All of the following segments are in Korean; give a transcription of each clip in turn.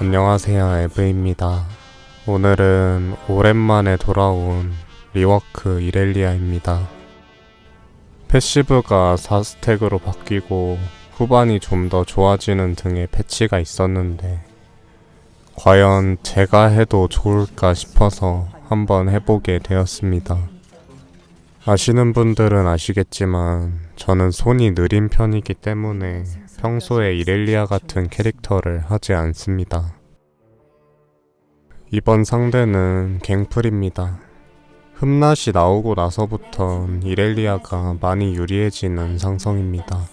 안녕하세요 에브입니다. 오늘은 오랜만에 돌아온 리워크 이렐리아입니다. 패시브가 4스택으로 바뀌고 후반이 좀 더 좋아지는 등의 패치가 있었는데 과연 제가 해도 좋을까 싶어서 한번 해보게 되었습니다. 아시는 분들은 아시겠지만 저는 손이 느린 편이기 때문에 평소에 이렐리아 같은 캐릭터를 하지 않습니다. 이번 상대는 갱플입니다. 흠낫이 나오고 나서부턴 이렐리아가 많이 유리해지는 상성입니다.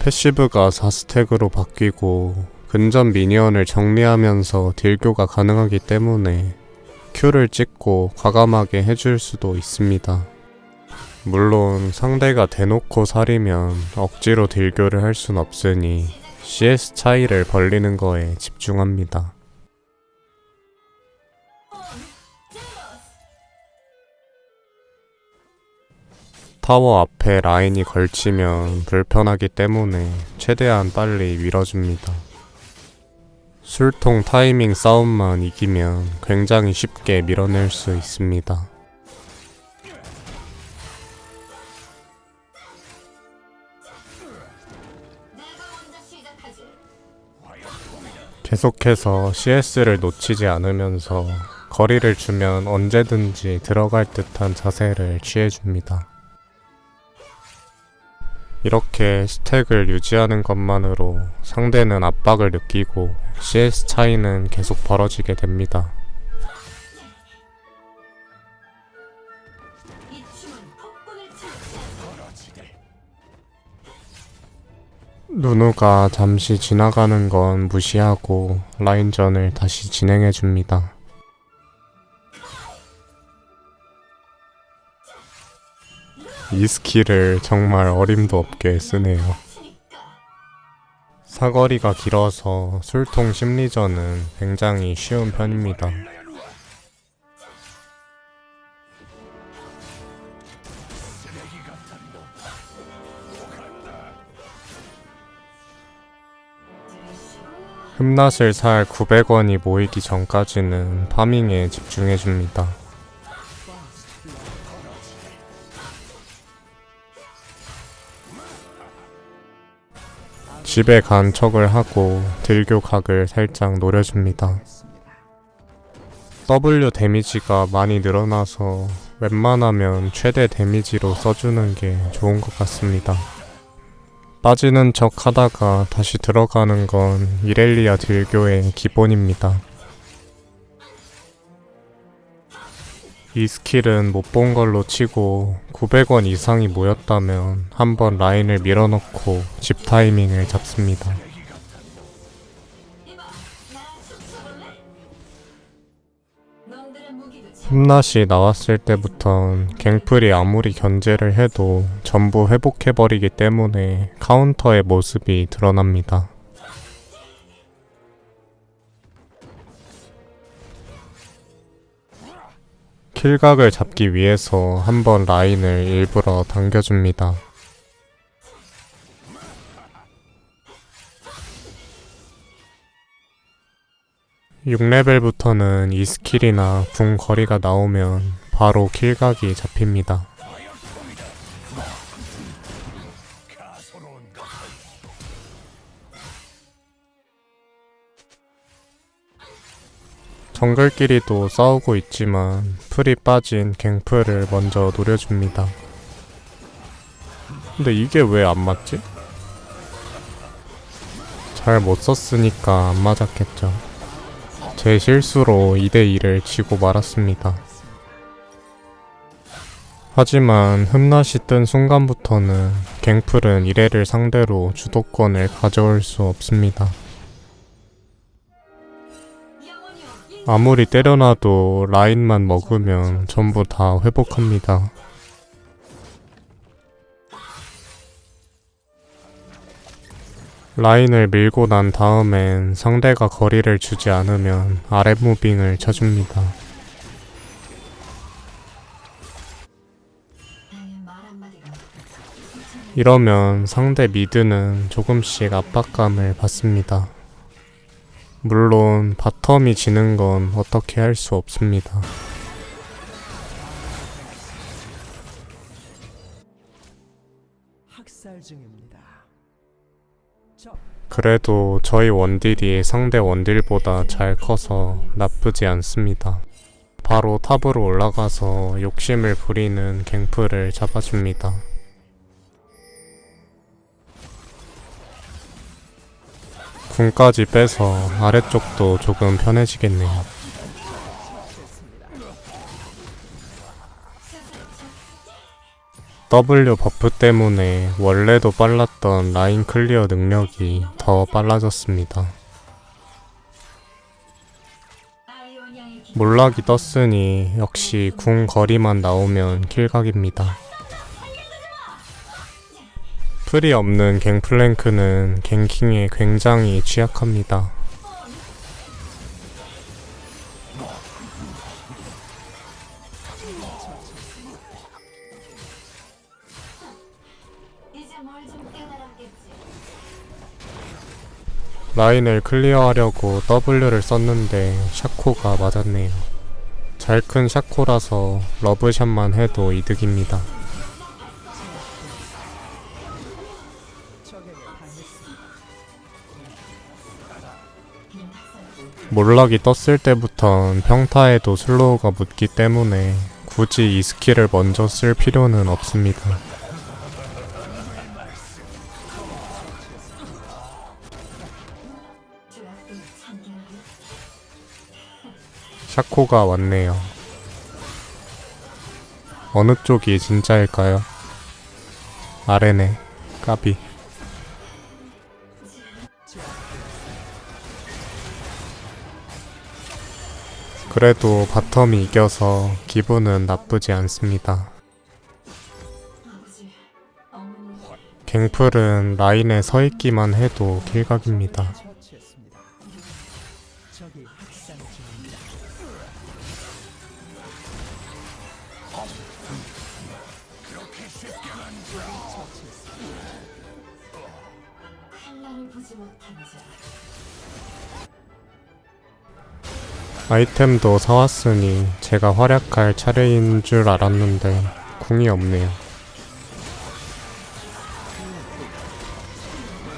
패시브가 4스택으로 바뀌고 근접 미니언을 정리하면서 딜교가 가능하기 때문에 Q를 찍고 과감하게 해줄 수도 있습니다. 물론 상대가 대놓고 살이면 억지로 딜교를 할 순 없으니 CS 차이를 벌리는 거에 집중합니다. 타워 앞에 라인이 걸치면 불편하기 때문에 최대한 빨리 밀어줍니다. 술통 타이밍 싸움만 이기면 굉장히 쉽게 밀어낼 수 있습니다. 계속해서 CS를 놓치지 않으면서 거리를 주면 언제든지 들어갈 듯한 자세를 취해줍니다. 이렇게 스택을 유지하는 것만으로 상대는 압박을 느끼고 CS 차이는 계속 벌어지게 됩니다. 누누가 잠시 지나가는 건 무시하고 라인전을 다시 진행해 줍니다. 이 스킬을 정말 어림도 없게 쓰네요. 사거리가 길어서 술통 심리전은 굉장히 쉬운 편입니다. 흠낫을 살 900원이 모이기 전까지는 파밍에 집중해줍니다. 집에 간 척을 하고 딜교 각을 살짝 노려줍니다. W 데미지가 많이 늘어나서 웬만하면 최대 데미지로 써주는 게 좋은 것 같습니다. 빠지는 척 하다가 다시 들어가는 건 이렐리아 딜교의 기본입니다. 이 스킬은 못 본 걸로 치고 900원 이상이 모였다면 한번 라인을 밀어넣고 집 타이밍을 잡습니다. 흠낫이 나왔을 때부턴 갱플이 아무리 견제를 해도 전부 회복해버리기 때문에 카운터의 모습이 드러납니다. 킬각을 잡기 위해서 한번 라인을 일부러 당겨줍니다. 육레벨부터는 이 스킬이나 궁 거리가 나오면 바로 킬각이 잡힙니다. 정글끼리도 싸우고 있지만 풀이 빠진 갱플을 먼저 노려줍니다. 근데 이게 왜 안 맞지? 잘 못 썼으니까 안 맞았겠죠. 제 실수로 2대2를 지고 말았습니다. 하지만 흠낫이 뜬 순간부터는 갱플은 이레를 상대로 주도권을 가져올 수 없습니다. 아무리 때려놔도 라인만 먹으면 전부 다 회복합니다. 라인을 밀고 난 다음엔 상대가 거리를 주지 않으면 아랫 무빙을 쳐줍니다. 이러면 상대 미드는 조금씩 압박감을 받습니다. 물론 바텀이 지는 건 어떻게 할 수 없습니다. 학살 중입니다. 그래도 저희 원딜이 상대 원딜보다 잘 커서 나쁘지 않습니다. 바로 탑으로 올라가서 욕심을 부리는 갱프를 잡아줍니다. 궁까지 빼서 아래쪽도 조금 편해지겠네요. W 버프 때문에 원래도 빨랐던 라인 클리어 능력이 더 빨라졌습니다. 몰락이 떴으니 역시 궁 거리만 나오면 킬각입니다. 풀이 없는 갱플랭크는 갱킹에 굉장히 취약합니다. 라인을 클리어하려고 W를 썼는데 샤코가 맞았네요. 잘 큰 샤코라서 러브샷만 해도 이득입니다. 몰락이 떴을 때부턴 평타에도 슬로우가 묻기 때문에 굳이 이 스킬을 먼저 쓸 필요는 없습니다. 샤코가 왔네요. 어느 쪽이 진짜일까요? 아래네. 까비. 그래도 바텀이 이겨서 기분은 나쁘지 않습니다. 갱플은 라인에 서 있기만 해도. 처치했습니다. 아이템도 사왔으니 제가 활약할 차례인 줄 알았는데 궁이 없네요.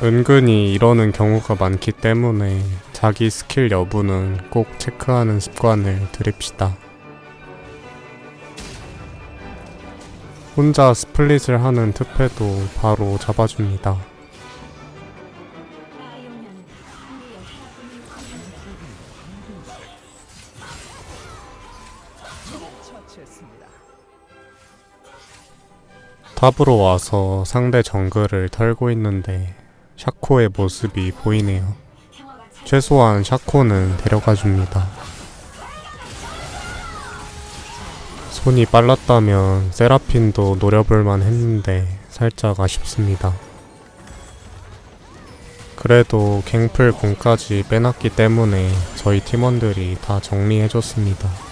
은근히 이러는 경우가 많기 때문에 자기 스킬 여부는 꼭 체크하는 습관을 들입시다. 혼자 스플릿을 하는 특패도 바로 잡아줍니다. 탑으로 와서 상대 정글을 털고 있는데 샤코의 모습이 보이네요. 최소한 샤코는 데려가 줍니다. 손이 빨랐다면 세라핀도 노려볼만 했는데 살짝 아쉽습니다. 그래도 갱플 공까지 빼놨기 때문에 저희 팀원들이 다 정리해줬습니다.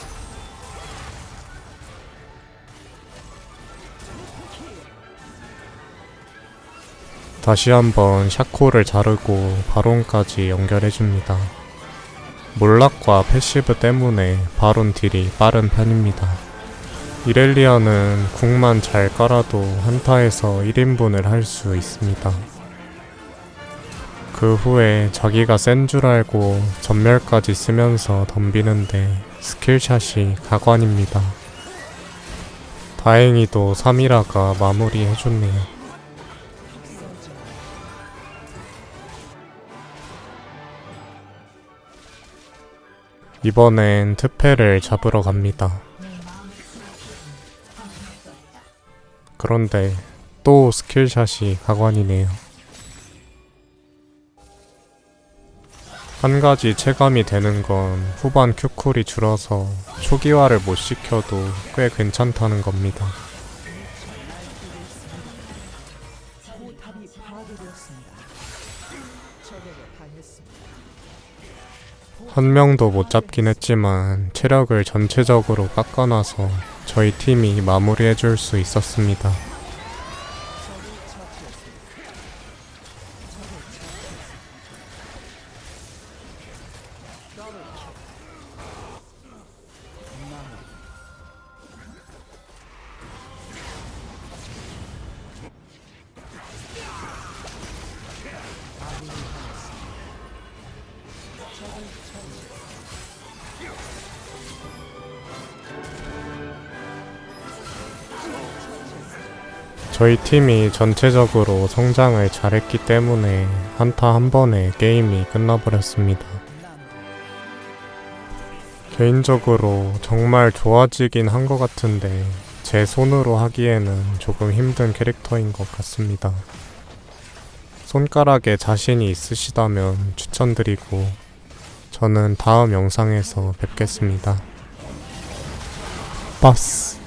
다시 한번 샤코를 자르고 바론까지 연결해줍니다. 몰락과 패시브 때문에 바론 딜이 빠른 편입니다. 이렐리아는 궁만 잘 깔아도 한타에서 1인분을 할 수 있습니다. 그 후에 자기가 센 줄 알고 전멸까지 쓰면서 덤비는데 스킬샷이 가관입니다. 다행히도 3이라가 마무리해줬네요. 이번엔 트페를 잡으러 갑니다. 그런데 또 스킬샷이 가관이네요. 한 가지 체감이 되는 건 후반 큐쿨이 줄어서 초기화를 못 시켜도 꽤 괜찮다는 겁니다. 한 명도 못 잡긴 했지만 체력을 전체적으로 깎아놔서 저희 팀이 마무리해줄 수 있었습니다. 저희 팀이 전체적으로 성장을 잘했기 때문에 한타 한 번에 게임이 끝나버렸습니다. 개인적으로 정말 좋아지긴 한 것 같은데 제 손으로 하기에는 조금 힘든 캐릭터인 것 같습니다. 손가락에 자신이 있으시다면 추천드리고 저는 다음 영상에서 뵙겠습니다. 빠스